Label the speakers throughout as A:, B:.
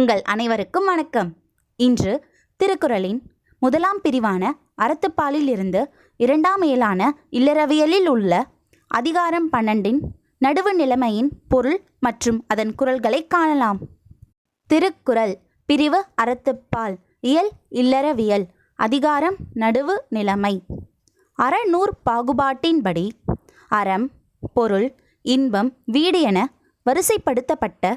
A: உங்கள் அனைவருக்கும் வணக்கம். இன்று திருக்குறளின் முதலாம் பிரிவான அறத்துப்பாலில் இருந்து இரண்டாம் இயலான இல்லறவியலில் உள்ள அதிகாரம் பன்னெண்டின் நடுவு நிலைமையின் பொருள் மற்றும் அதன் குரல்களை காணலாம். திருக்குறள் பிரிவு அறத்துப்பால் இயல் இல்லறவியல் அதிகாரம் நடுவு நிலைமை. அறநூற் பாகுபாட்டின்படி அறம் பொருள் இன்பம் வீடு என வரிசைப்படுத்தப்பட்ட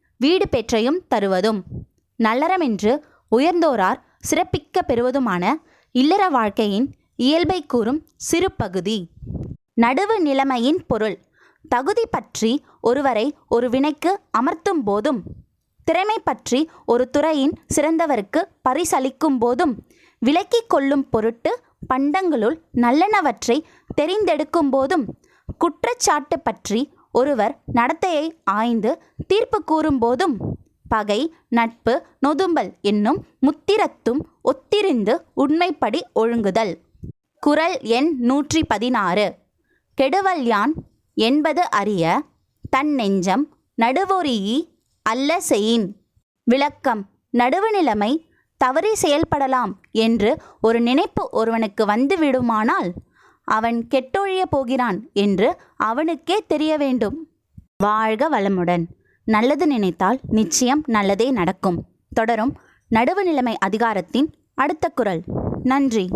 A: வீடு பெற்றையும் தருவதும். நல்லறமென்று உயர்ந்தோரார் சிறப்பிக்க பெறுவதுமான இல்லற வாழ்க்கையின் இயல்பை கூறும் சிறு பகுதி நடுவு நிலைமையின் பொருள். தகுதி பற்றி ஒருவரை ஒரு வினைக்கு அமர்த்தும் போதும். திறமை பற்றி ஒரு துறையின் சிறந்தவருக்கு பரிசளிக்கும் போதும். விலக்கிக் கொள்ளும் பொருட்டு பண்டங்களுள் நல்லனவற்றை தெரிந்தெடுக்கும் போதும். குற்றச்சாட்டு பற்றி ஒருவர் நடத்தையை ஆய்ந்து தீர்ப்பு கூறும்போதும் பகை நட்பு நொதும்பல் என்னும் முத்திரத்தும் ஒத்திருந்து உண்மைப்படி ஒழுங்குதல். குரல் எண் நூற்றி பதினாறு கெடுவல் யான் என்பது அறிய தன் நெஞ்சம் நடுவொரியி அல்ல செயின் விளக்கம் நடுவுநிலைமை தவறி செயல்படலாம் என்று ஒரு நினைப்பு ஒருவனுக்கு வந்துவிடுமானால் அவன் கெட்டொழிய போகிறான் என்று அவனுக்கே தெரிய வேண்டும். வாழ்க வளமுடன். நல்லது நினைத்தால் நிச்சயம் நல்லதே நடக்கும். தொடரும் நடுவு நிலைமை அதிகாரத்தின் அடுத்த குரல். நன்றி.